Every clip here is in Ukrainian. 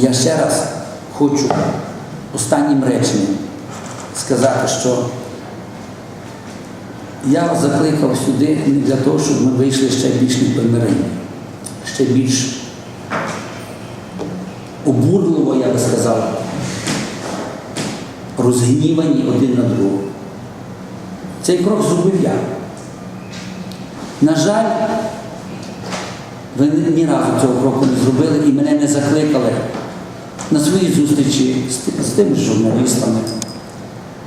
Я ще раз хочу останнім реченням сказати, що я вас закликав сюди не для того, щоб ми вийшли ще більш непримирені, ще більш обурливо, я би сказав, розгнівані один на другого. Цей крок зробив я. На жаль, ви ні разу цього кроку не зробили і мене не закликали на свої зустрічі з, з тими журналістами,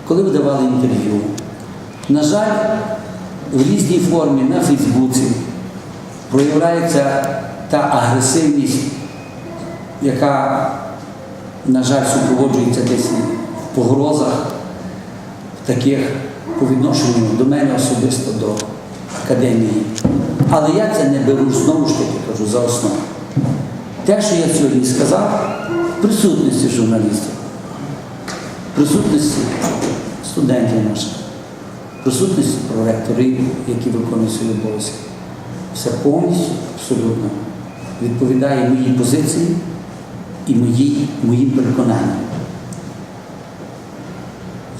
коли ви давали інтерв'ю. На жаль, в різній формі на Фейсбуці проявляється та агресивність, яка, на жаль, супроводжується десь в погрозах таких по відношенню до мене особисто до академії. Але я це не беру знову ж таки кажу за основу. Те, що я сьогодні сказав, в присутності журналістів, присутності студентів наших, присутності проректорів, які виконують свої обов'язки, все повністю, абсолютно відповідає моїй позиції і моїй, моїм переконанням.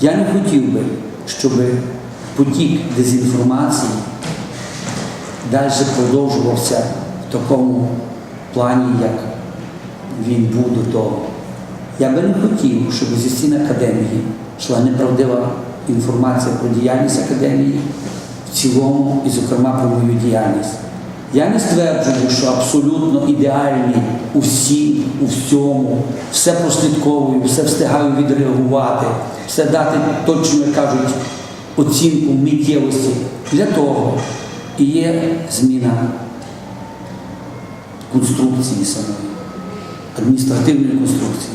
Я не хотів би, щоб потік дезінформації далі продовжувався в такому плані, як він був до того. Я би не хотів, щоб зі стін академії йшла неправдива інформація про діяльність академії в цілому і, зокрема, про мою діяльність. Я не стверджую, що абсолютно ідеальний у всім, у всьому, все прослідковую, все встигаю відреагувати, все дати точно, як кажуть, оцінку миттєвості. Для того і є зміна конструкції самої, адміністративної конструкції.